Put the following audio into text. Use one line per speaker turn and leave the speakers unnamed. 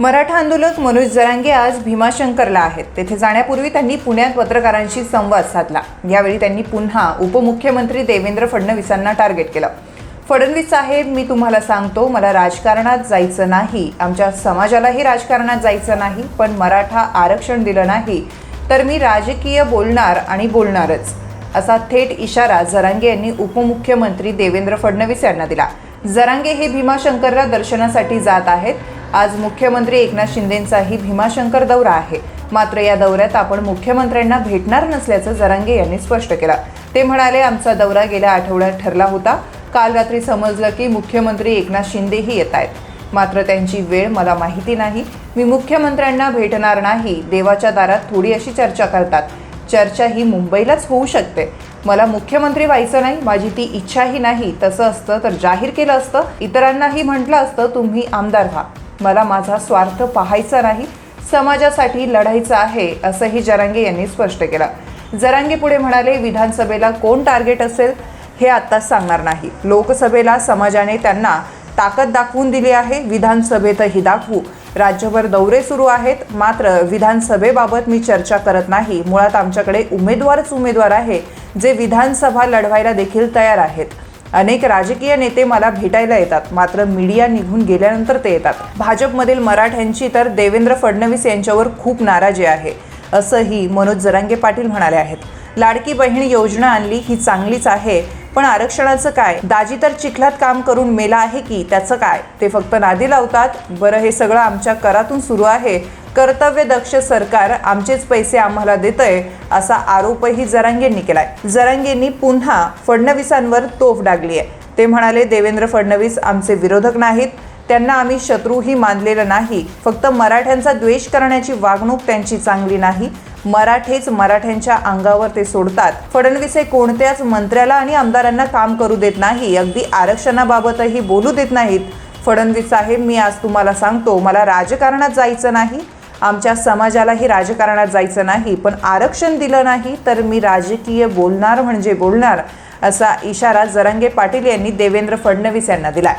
मराठा आंदोलक मनोज जरांगे आज भीमाशंकरला आहेत. तेथे जाण्यापूर्वी त्यांनी पुण्यात पत्रकारांशी संवाद साधला. यावेळी त्यांनी पुन्हा उपमुख्यमंत्री देवेंद्र फडणवीसांना टार्गेट केलं. फडणवीस साहेब मी तुम्हाला सांगतो मला राजकारणात जायचं नाही. आमच्या समाजालाही राजकारणात जायचं नाही पण मराठा आरक्षण दिलं नाही तर मी राजकीय बोलणार आणि बोलणारच असा थेट इशारा जरांगे यांनी उपमुख्यमंत्री देवेंद्र फडणवीस यांना दिला. जरांगे हे भीमाशंकरला दर्शनासाठी जात आहेत. आज मुख्यमंत्री एकनाथ शिंदेंचाही भीमाशंकर दौरा आहे. मात्र या दौऱ्यात आपण मुख्यमंत्र्यांना भेटणार नसल्याचं जरांगे यांनी स्पष्ट केलं. ते म्हणाले आमचा दौरा गेल्या आठवड्यात ठरला होता. काल रात्री समजलं की मुख्यमंत्री एकनाथ शिंदेही येत आहेत. मात्र त्यांची वेळ मला माहिती नाही. मी मुख्यमंत्र्यांना भेटणार नाही. देवाच्या दारात थोडी अशी चर्चा करतात. चर्चा ही मुंबईलाच होऊ शकते. मला मुख्यमंत्री व्हायचं नाही माझी ती इच्छाही नाही. तसं असतं तर जाहीर केलं असतं. इतरांनाही म्हटलं असतं तुम्ही आमदार व्हा. मला माझा स्वार्थ पाहायचा नाही समाजासाठी लढायचं आहे असंही जरांगे यांनी स्पष्ट केलं. जरांगे पुढे म्हणाले विधानसभेला कोण टार्गेट असेल हे आत्ताच सांगणार नाही. लोकसभेला समाजाने त्यांना ताकद दाखवून दिली आहे विधानसभेतही दाखवू. राज्यभर दौरे सुरू आहेत मात्र विधानसभेबाबत मी चर्चा करत नाही. मुळात आमच्याकडे उमेदवारच उमेदवार आहे जे विधानसभा लढवायला देखील तयार आहेत. अनेक राजकीय नेते मला भेटायला येतात. मात्र मीडिया निघून गेल्यानंतर ते येतात. भाजपमधील मराठ्यांची तर देवेंद्र फडणवीस यांच्यावर खूप नाराजी आहे असंही मनोज जरांगे पाटील म्हणाले आहेत. लाडकी बहीण योजना आणली ही चांगलीच आहे पण आरक्षणाचं काय? दाजी तर चिखलात काम करून मेला आहे की त्याचं काय? ते फक्त नादी लावतात? बरं हे सगळं आमच्या करातून सुरू आहे. कर्तव्य दक्ष सरकार आमचेच पैसे आम्हाला देतंय असा आरोपही जरांगेंनी केलाय. जरांगेंनी पुन्हा फडणवीसांवर तोफ डागली आहे ते म्हणाले देवेंद्र फडणवीस आमचे विरोधक नाहीत. त्यांना आम्ही शत्रूही मानलेलं नाही. फक्त मराठ्यांचा द्वेष करण्याची वागणूक त्यांची चांगली नाही. मराठेच मराठ्यांच्या अंगावर ते सोडतात. फडणवीस हे कोणत्याच मंत्र्याला आणि आमदारांना काम करू देत नाही. अगदी आरक्षणाबाबतही बोलू देत नाहीत. फडणवीस साहेब मी आज तुम्हाला सांगतो मला राजकारणात जायचं नाही. आमच्या समाजालाही राजकारणात जायचं नाही पण आरक्षण दिलं नाही तर मी राजकीय बोलणार म्हणजे बोलणार असा इशारा जरांगे पाटील यांनी देवेंद्र फडणवीस यांना दिलाय.